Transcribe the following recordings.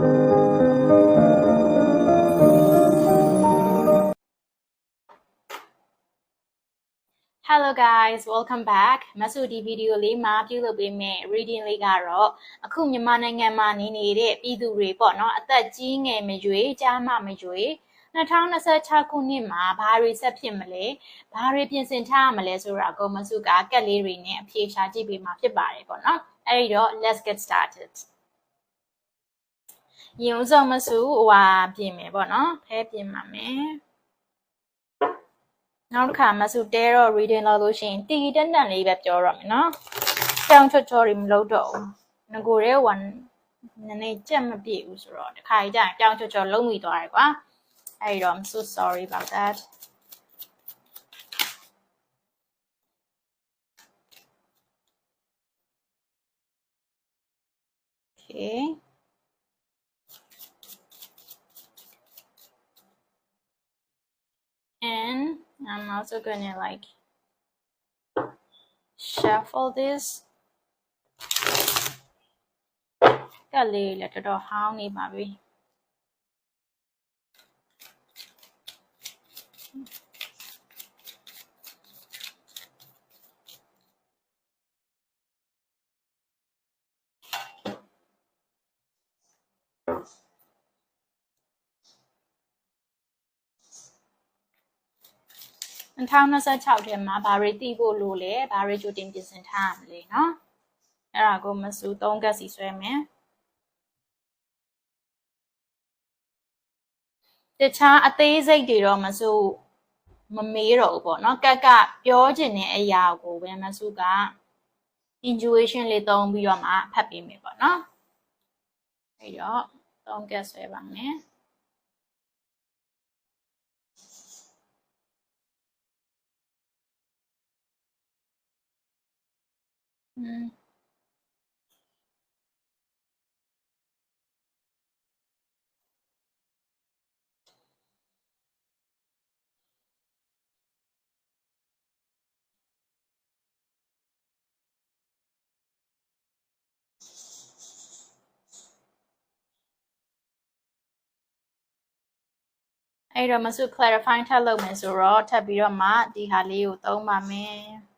Hello guys welcome back မဆူဒီဗီဒီယိုလေးမှာပြုလုပ်ပေးမယ့် reading လေးကတော့အခုမြန်မာနိုင်ငံမှာနေနေတဲ့ပြည်သူတွေပေါ့နော်အသက်ကြီးငယ်မရွေးကြားမမရွေး2026ခုနှစ်မှာဘာတွေဆက်ဖြစ်မလဲဘာတွေပြင်ဆင်ထားရမလဲဆိုတာကိုမဆူကကက်လေးတွေနဲ့အဖြေရှာကြည့်ပေးမှာဖြစ်ပါတယ်ပေါ့နော်အဲ့ဒီတော့ let's get started ရင်ဦးဆုံးမဆူဟိုဟာပြင်မယ်ပေါ့နော်ဖဲပြင်ပါမယ်နောက်တစ်ခါမဆူတဲတော့ reading လုပ်လို့ရှိရင်တီတန်တန်လေးပဲပြောရမယ်နော်ကြောင်ချောချောတွေမလုပ်တော့ဘူးငကိုရဲ1နည်းနည်းကြက်မပြည့်ဘူးဆိုတော့တခါကြီးကျရင်ကြောင်ချောချောလုံးမိသွားတယ်ကွာအဲ့တော့ I'm so sorry about that okay and I'm also gonna like shuffle this ကလေးလည်းတော်တော်ဟောင်းနေပါပြီ 2026ထဲမှာဘာတွေတည်ဖို့လိုလဲဘာတွေကြိုတင်ပြင်ဆင်ထားရမလဲเนาะအဲ့ဒါကိုမစူ3ကတ်စီဆွဲမယ်တခြားအသေးစိတ်တွေတော့မစူမမေးတော့ဘူးပေါ့เนาะကက်ကပြောချင်တဲ့အရာကိုပဲမစူက intuition လေးသုံးပြီးတော့မှဖတ်ပေးမယ်ပေါ့เนาะအဲ့တော့3ကတ်ဆွဲပါမယ် Mm. ။အဲ့တော့မစု clarify ထပ်လုပ်မယ်ဆိုတော့ထပ်ပြီးတော့မှဒီဟာလေးကိုသုံးပါမယ်။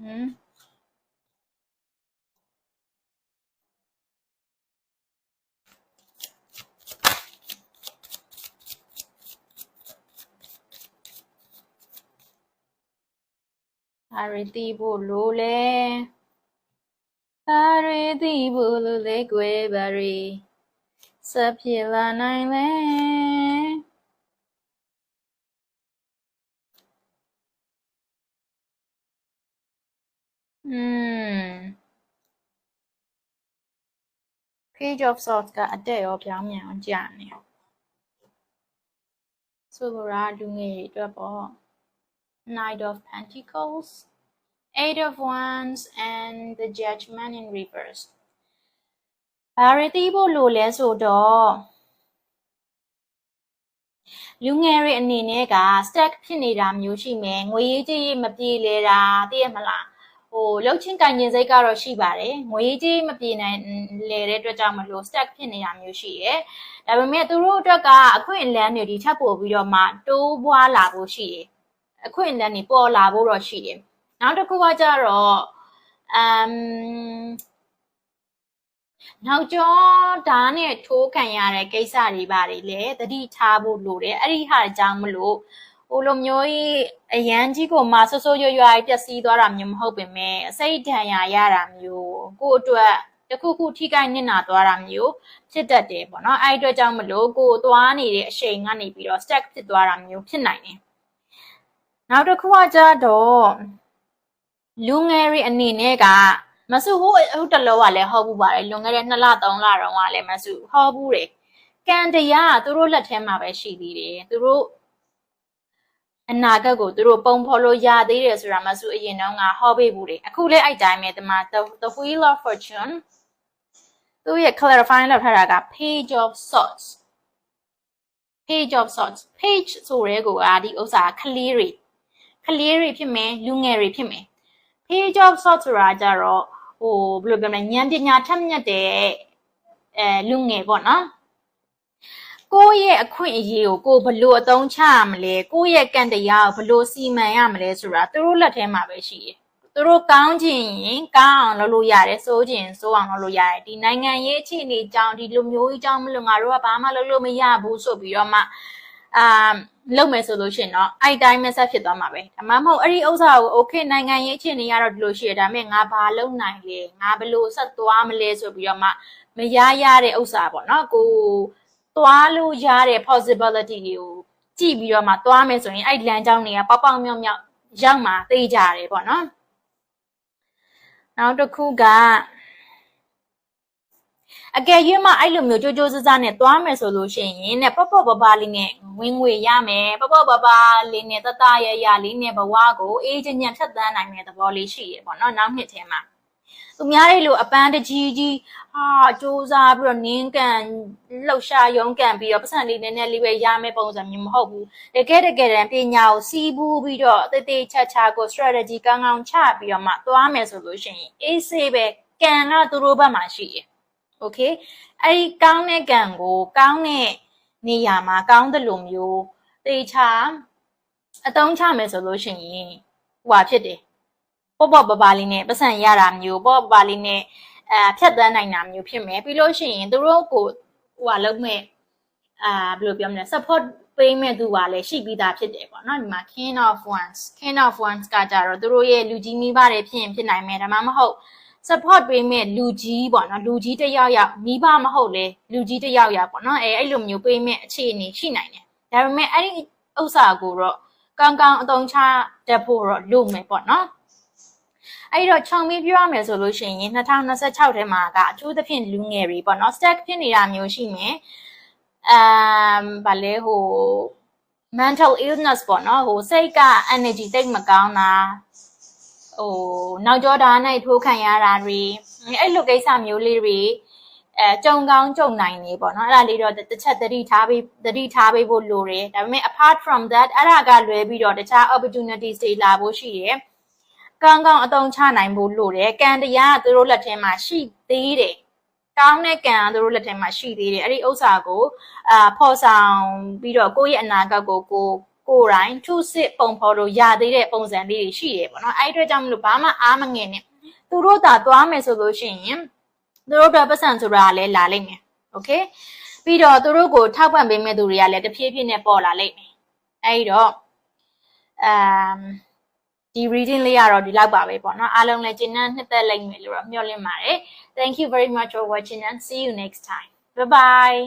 ဟမ် ဘာတွေသိဖို့လိုလဲဘာတွေသိဖို့လိုလဲကွယ်ဘာတွေစပ်ဖြစ်လာနိုင်လဲอืม page of swords ကအတက်ရောပြောင်းမြန်အောင်ကြာနေဆိုလိုတာလူငယ်တွေအတွက်ပေါ့ Knight of Pentacles, Eight of Wands, and the Judgment in reverse. ဘာရတိဖို့လိုလဲဆိုတော့လူငယ်တွေအနေနဲ့က stack ဖြစ်နေတာမျိုးရှိမယ်ငွေရေးကြေးရေးမပြေလဲတာသိရမလားဟိုလှုပ်ချင်းကင်ကျင်စိတ်ကတော့ရှိပါတယ်ငွေရေးကြေးမပြေနိုင်လဲတဲ့အတွက်ကြောင့်မလို့ stack ဖြစ်နေတာမျိုးရှိရယ်ဒါပေမဲ့သူတို့အတွက်ကအခွင့်အလမ်းတွေဒီထပ်ပို့ပြီးတော့မှတိုးပွားလာဖို့ရှိတယ်အခွင့်အလမ်းတွေပေါ်လာဖို့တော့ရှိတယ်။ နောက်တစ်ခုကကြတော့အမ်နောက်ကျောဓာတ်နဲ့ထိုးခံရတဲ့ကိစ္စတွေပါလေလေတတိထားဖို့လိုတယ်။အဲ့ဒီဟာအကြောင်းမလို့ဟိုလိုမျိုးကြီးအရန်ကြီးကိုမှဆွဆွရွရွပျက်စီးသွားတာမျိုးမဟုတ်ပင်မဲ့အစိတ်ဒဏ်ရာရတာမျိုးကိုအတွက်တခုခုထိခိုက်နစ်နာသွားတာမျိုးဖြစ်တတ်တယ်ပေါ့နော်အဲ့ဒီအတွက်ကြောင့်မလို့ကိုသွားနေတဲ့အချိန်ကနေပြီးတော့ stack ဖြစ်သွားတာမျိုးဖြစ်နိုင်တယ်နောက်တစ်ခုကကြတော့ လူငယ်တွေအနေနဲ့ကမဆူဟိုဟိုတလောကလည်းဟောဘူးပါတယ်လွန်ခဲ့တဲ့2လ3လတုန်းကလည်းမဆူဟောဘူးတယ်ကံတရားကသူတို့လက်ထဲမှာပဲရှိသေးတယ်သူတို့အနာဂတ်ကိုသူတို့ပုံဖော်လို့ရသေးတယ်ဆိုတာမဆူအရင်တုန်းကဟောပေးဘူးတယ်အခုလည်းအဲ့တိုင်းပဲဒီမှာ the wheel of fortune သူရဲ့ clarify လောက်ထားတာက page of swords page of swords page ဆိုရဲကိုကဒီဥစ္စာကလေးတွေကလေးတွေဖြစ်မယ်လူငယ်တွေဖြစ်မယ် page of swords ဆိုတာကြတော့ဟိုဘယ်လိုပြောမလဲဉာဏ်ပညာထက်မြက်တဲ့အဲလူငယ်ပေါ့နော်ကိုယ့်ရဲ့အခွင့်အရေးကိုကိုယ်ဘယ်လို့အသုံးချရမလဲကိုယ့်ရဲ့ကံတရားကိုဘယ်လို့စီမံရမလဲဆိုတာသူတို့လက်ထဲမှာပဲရှိတယ်သူတို့ကောင်းခြင်းရင်ကောင်းအောင်လုပ်လို့ရတယ်စိုးခြင်းစိုးအောင်လုပ်လို့ရတယ်ဒီနိုင်ငံရေးအခြေအနေကြောင့်ဒီလူမျိုးကြီးကြောင့်မလို့ငါတို့ကဘာမှလုပ်လို့မရဘူးဆိုပြီးတော့မှ အာလုပ်မယ်ဆိုလို့ရှိရင်တော့အဲ့တိုင်းမဆက်ဖြစ်သွားမှာပဲဒါမှမဟုတ်အဲ့ဒီဥစ္စာကို okay နိုင်ငံရေးအခြေအနေကတော့ဒီလိုရှိရဒါပေမဲ့ငါဘာလုပ်နိုင်လဲငါဘယ်လိုဆက်သွားမလဲဆိုပြီးတော့မှမရရတဲ့ဥစ္စာပေါ့နော်ကိုသွားလို့ရတဲ့ possibility တွေကိုကြည့်ပြီးတော့မှသွားမယ်ဆိုရင်အဲ့လမ်းကြောင်းတွေကပေါက်ပေါက်မြောက်မြောက်ရောက်မှာသိကြတယ်ပေါ့နော်နောက်တစ်ခုက အကယ်၍မှအဲ့လိုမျိုးကြိုးကြိုးစားစားနဲ့သွားမယ်ဆိုလို့ရှိရင်နဲ့ပေါ့ပေါ့ပပလေးနဲ့ဝင်ငွေရမယ်ပေါ့ပေါ့ပပလေးနဲ့တတရရလေးနဲ့ဘဝကိုအေးချမ်းချမ်းဖြတ်သန်းနိုင်တဲ့သဘောလေးရှိရပေါ့နော်နောက်နှစ်ထဲမှာသူများတွေလိုအပန်းတကြီးကြီးဟာစူးစားပြီးတော့နင်းကန်လှုပ်ရှားရုန်းကန်ပြီးတော့ပတ်စံလေးနည်းနည်းလေးပဲရမယ်ပုံစံမျိုးမဟုတ်ဘူးတကယ်တကယ်တမ်းပညာကိုစီးပူးပြီးတော့တည်တည်ချာချာကို strategy ကောင်းကောင်းချပြီးတော့မှသွားမယ်ဆိုလို့ရှိရင်အေးဆေးပဲကံကသူတို့ဘက်မှာရှိရ okay အဲ့ဒီကောင်းတဲ့ကံကိုကောင်းတဲ့နေရာမှာကောင်းတယ်လို့မျိုးတေချာအတုံးချမယ်ဆိုလို့ရှိရင်ဟွာဖြစ်တယ်ပေါ့ပေါ့ပပလေးနဲ့ပတ်စံရတာမျိုးပေါ့ပပလေးနဲ့အဲဖြတ်သန်းနိုင်တာမျိုးဖြစ်မယ်ပြီးလို့ရှိရင်သူတို့ကိုဟွာလုံးမဲ့အာဘယ်လိုပြောမလဲ support ပေးမဲ့သူကလည်းရှိပြီးသားဖြစ်တယ်ပေါ့နော်ဒီမှာ king of wands king of wands ကကြတော့သူတို့ရဲ့လူကြီးမိဘတွေဖြစ်ရင်ဖြစ်နိုင်မယ်ဒါမှမဟုတ် support ပေးမဲ့လူကြီးပေါ့နော်လူကြီးတစ်ယောက်ယောက်မိဘမဟုတ်လေလူကြီးတစ်ယောက်ယောက်ပေါ့နော်အဲအဲ့လိုမျိုးပေးမဲ့အခြေအနေရှိနိုင်တယ်ဒါပေမဲ့အဲ့ဒီဥစ္စာကိုတော့ကောင်းကောင်းအသုံးချတတ်ဖို့တော့လုပ်မယ်ပေါ့နော်အဲ့တော့ခြုံပြီးပြောရမယ်ဆိုလို့ရှိရင်2026ထဲမှာကအထူးသဖြင့်လူငယ်တွေပေါ့နော် stack ဖြစ်နေတာမျိုးရှိမယ်အမ်ဗာလေဟို mental illness ပေါ့နော်ဟိုစိတ်က energy တိတ်မကောင်းတာ ဟိုနောက်ကျောဓာတ်နဲ့ထိုးခံရတာတွေအဲ့လိုကိစ္စမျိုးလေးတွေအဲကြုံကောင်းကြုံနိုင်နေပေါ့နော်အဲ့ဒါလေးတော့တစ်ချက်သတိထားပြီးသတိထားပေးဖို့လိုတယ်ဒါပေမဲ့ apart from that အဲ့ဒါကလွဲပြီးတော့တခြား opportunities တွေလာဖို့ရှိတယ်ကောင်းကောင်းအသုံးချနိုင်ဖို့လိုတယ်ကံတရားကသူတို့လက်ထဲမှာရှိသေးတယ်ကောင်းတဲ့ကံကသူတို့လက်ထဲမှာရှိသေးတယ်အဲ့ဒီဥစ္စာကိုအာဖော်ဆောင်ပြီးတော့ကိုယ့်ရဲ့အနာဂတ်ကိုကို ကိုယ်တိုင်ထုစစ်ပုံဖော်လို့ရသေးတဲ့ပုံစံလေးတွေရှိတယ်ပေါ့နော်အဲ့ဒီအတွက်ကြောင့်မလို့ဘာမှအားမငယ်နဲ့သူတို့သာသွားမယ်ဆိုလို့ရှိရင်သူတို့အတွက်ပတ်စံဆိုတာလည်းလာလိမ့်မယ်โอเคပြီးတော့သူတို့ကိုထောက်ပံ့ပေးမဲ့သူတွေကလည်းတဖြည်းဖြည်းနဲ့ပေါ်လာလိမ့်မယ်အဲ့ဒီတော့အမ်ဒီ reading လေးကတော့ဒီလောက်ပါပဲပေါ့နော်အားလုံးလည်းကျဉ်းနှံ့နှစ်သက်လိမ့်မယ်လို့တော့မျှော်လင့်ပါတယ် thank you very much for watching and see you next time bye bye